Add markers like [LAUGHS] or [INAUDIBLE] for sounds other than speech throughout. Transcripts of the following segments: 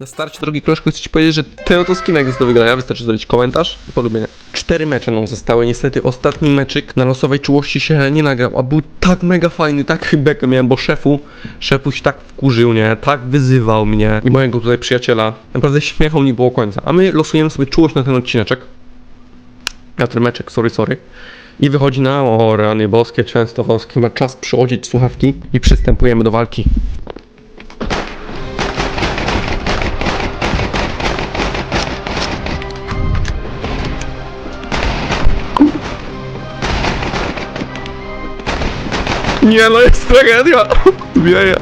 Na starcie, drogi koleżko, chcę ci powiedzieć, że ten oto skinek jest do wygrania. Wystarczy zrobić komentarz i polubienie. Cztery mecze nam zostały. Niestety ostatni meczyk na losowej czułości się nie nagrał, a był tak mega fajny, tak chybekę miałem, bo szefu, się tak wkurzył, nie? Tak wyzywał mnie i mojego tutaj przyjaciela. Naprawdę śmiechu nie było końca. A my losujemy sobie czułość na ten odcineczek. Na ten meczek, sorry, sorry. I wychodzi na, o rany boskie, częstochowskie, chyba czas przychodzić słuchawki i przystępujemy do walki. Nie no, jest tragedia! Wieje.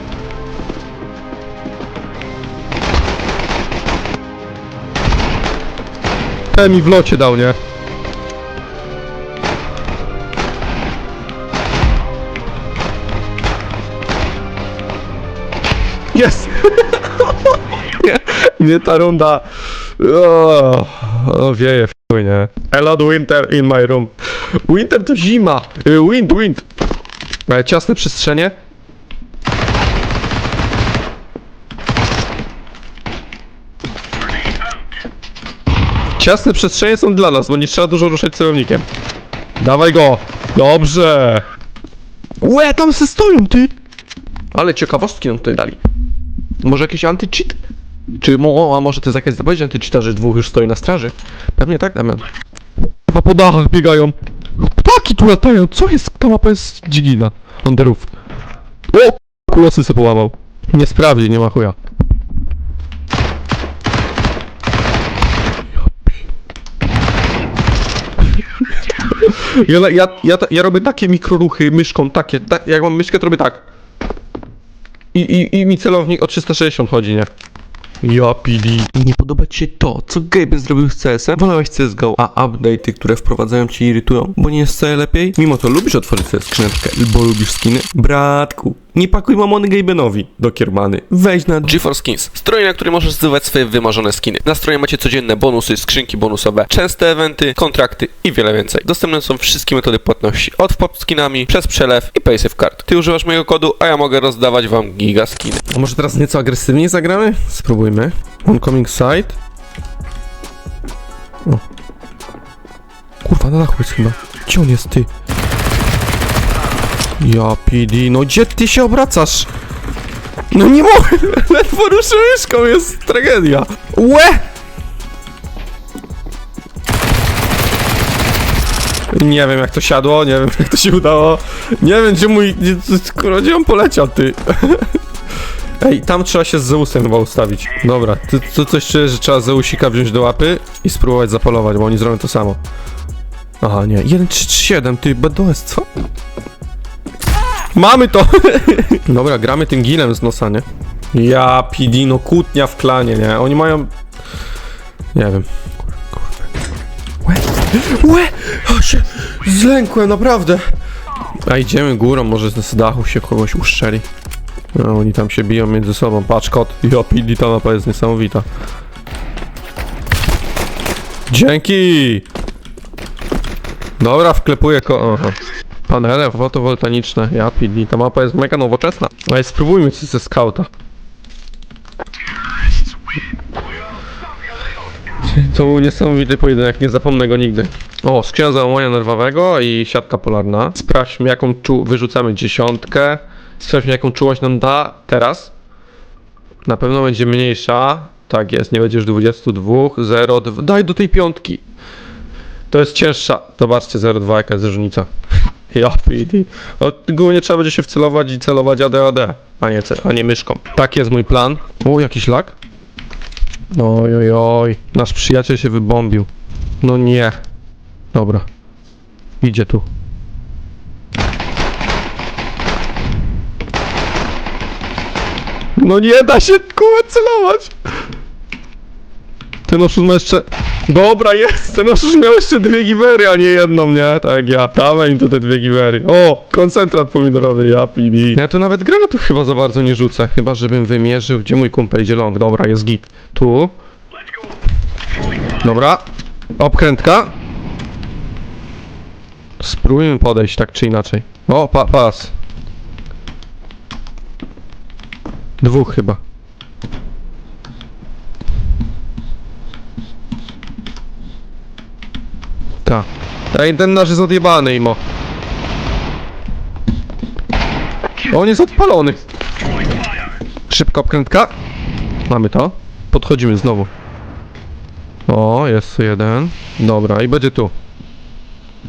Ten mi w locie dał, nie? Jest! [LAUGHS] nie, nie ta runda. O, wieje w nie? A winter in my room. Winter to zima. Y, Wind, wind. Ale ciasne przestrzenie. Ciasne przestrzenie są dla nas, bo nie trzeba dużo ruszać celownikiem. Dawaj go! Dobrze! Łe, tam se stoją, ty! Ale ciekawostki nam tutaj dali. Może jakiś anty-cheat? Czy mo, a może to jest jakaś zapowiedź anty-cheata, że dwóch już stoi na straży? Pewnie tak, Damian. Chyba po dachach biegają. Ptaki tu latają, co jest? Ta mapa jest dzigina. On the roof. O! Kulosy se połamał. Nie sprawdzi, nie ma chuja. Ja, ja, ja, ja robię takie mikroruchy myszką, takie, tak, jak mam myszkę to robię tak. I, i, I mi celownik o 360 chodzi, nie? Ja PD. Nie podoba ci się to, co Gaben zrobił z CS-em? Wolałeś CSGO, a update'y, które wprowadzają ci irytują, bo nie jest wcale lepiej? Mimo to lubisz otworzyć sobie skrzyneczkę, bo lubisz skiny? Bratku, nie pakuj mamony Gabenowi do kiermany. Wejdź na GeForce Skins, stronie, na której możesz zdobywać swoje wymarzone skiny. Na stronie macie codzienne bonusy, skrzynki bonusowe, częste eventy, kontrakty i wiele więcej. Dostępne są wszystkie metody płatności, od pop skinami, przez przelew i paysafe card. Ty używasz mojego kodu, a ja mogę rozdawać wam giga skiny. A może teraz nieco agresywniej zagramy? Spróbujmy. Oncoming side. O. Kurwa, na dachu jest chyba. Gdzie on jest, ty? Ja PD, no gdzie ty się obracasz? No nie mogę, [LAUGHS] ledwo ruszę myszką, jest tragedia. Łe! Nie wiem jak to siadło, nie wiem [LAUGHS] jak to się udało. Nie wiem gdzie mój, kurwa, gdzie on poleciał, ty? [LAUGHS] Ej, tam trzeba się z Zeusem chyba ustawić. Dobra, ty, ty coś czujesz, że trzeba Zeusika wziąć do łapy i spróbować zapolować, bo oni zrobią to samo. Aha, nie. 1, 3, 3, 7, ty, BDS, co? Mamy to! [LAUGHS] Dobra, gramy tym gilem z nosa, nie? Ja, PD, no kłótnia w klanie, nie? Oni mają... Nie wiem. Łe! Łe! O, się zlękłem, naprawdę! A idziemy górą, może z dachu się kogoś uszczeli. No, oni tam się biją między sobą. Patrz, kot. Ja, PD, ta mapa jest niesamowita. Dzięki! Dobra, wklepuję ko... Aha. Panele fotowoltaiczne, ja PD, ta mapa jest mega nowoczesna. Ale spróbujmy coś ze skauta. To był niesamowity pojedynek, nie zapomnę go nigdy. O, skrzynia załamania nerwowego i siatka polarna. Sprawdźmy jaką czu... wyrzucamy dziesiątkę. Sprawdźmy jaką czułość nam da teraz. Na pewno będzie mniejsza. Tak jest, nie będziesz 22, 0, 2. Daj do tej piątki. To jest cięższa. Zobaczcie, 0,2 jaka jest różnica. Ja PD. No, głównie trzeba będzie się wcelować i celować ADAD, a nie, a nie myszką. Tak jest mój plan. O, jakiś lag? Oj, oj, oj. Nasz przyjaciel się wybombił. No nie. Dobra. Idzie tu. No nie da się kurwa celować. Ten oszust ma jeszcze... Dobra, jest! Ten oszust miał jeszcze dwie giwery, a nie jedną, nie? Tak ja. Dawaj im tu te dwie giwery. O! Koncentrat pomidorowy, ja PD. Ja tu nawet granatów chyba za bardzo nie rzucę. Chyba, żebym wymierzył, gdzie mój kumpel idzie long. Dobra, jest git. Tu. Dobra. Obkrętka. Spróbujmy podejść tak czy inaczej. O, pa pas. Dwóch chyba. Ta. Ej, ten nasz jest odjebany, imo. On jest odpalony. Szybka obkrętka. Mamy to. Podchodzimy znowu. O, jest jeden. Dobra, i będzie tu.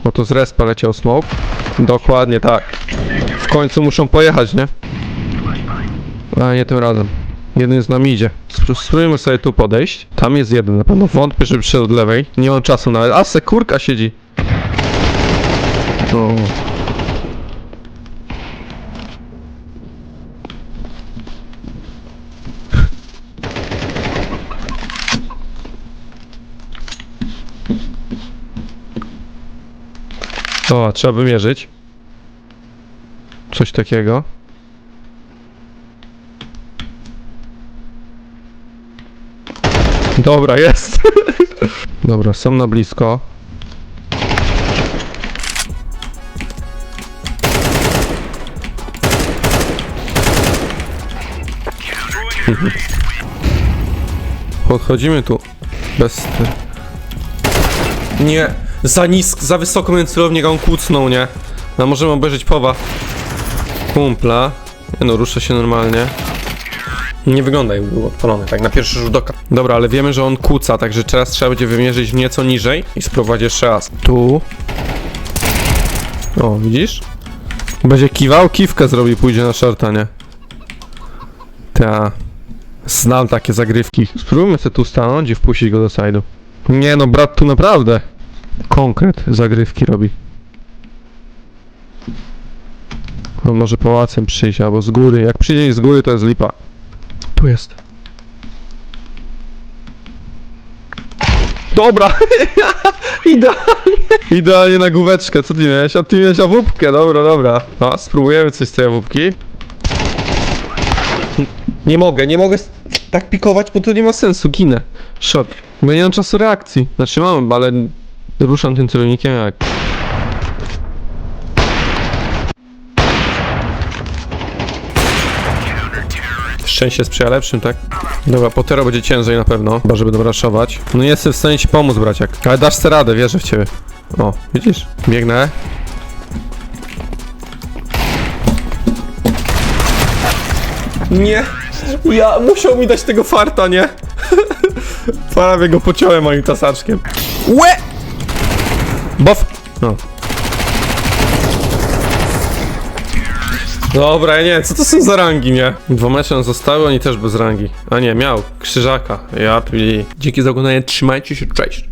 Bo to z respa leciał smoke. Dokładnie tak. W końcu muszą pojechać, nie? A nie tym razem. Jeden z nami idzie. Spró- Spróbujmy sobie tu podejść. Tam jest jeden, na pewno wątpię, żeby przyszedł od lewej. Nie mam czasu nawet. A, sekurka siedzi. O. O, trzeba wymierzyć. Coś takiego. [LAUGHS] Dobra, jest. [LAUGHS] Dobra, są na blisko. [LAUGHS] Podchodzimy tu. Bez... Nie, za nisk, za wysoko miałem celownik, on kucnął, nie? No możemy obejrzeć powa. Kumpla. Nie no, rusza się normalnie. Nie wygląda jakby był odpalony, tak na pierwszy rzut oka. Dobra, ale wiemy, że on kuca, także teraz trzeba będzie wymierzyć nieco niżej i spróbować jeszcze raz. Tu. O, widzisz? Będzie kiwał, kiwkę zrobi, pójdzie na shorta, nie? Ta. Znam takie zagrywki. Spróbujmy sobie tu stanąć i wpuścić go do side'u. Nie no, brat tu naprawdę konkret zagrywki robi. On może pałacem przyjść, albo z góry. Jak przyjdzie z góry, to jest lipa. Tu jest. Dobra! [LAUGHS] Idealnie! Idealnie na główeczkę, co ty miałeś? A ty miałeś awupkę, dobra, dobra. No, spróbujemy coś z tej awupki. Nie mogę, nie mogę tak pikować, bo to nie ma sensu, ginę. Shot. Bo nie mam czasu reakcji. Znaczy mam, ale ruszam tym celownikiem jak... Szczęście sprzyja lepszym, tak? Dobra, Potero będzie ciężej na pewno, chyba żeby dobraszować. No nie jestem w stanie ci pomóc, braciak. Ale dasz sobie radę, wierzę w ciebie. O, widzisz? Biegnę. Nie! Ja musiał mi dać tego farta, nie? [LAUGHS] Prawie go pociąłem moim tasaczkiem. Łe! Bof! No. Dobra, ja nie co to są za rangi, nie? Dwa mecze nam zostały, oni też bez rangi. A nie, miał. Krzyżaka. Ja pili. Dzięki za oglądanie, trzymajcie się, cześć!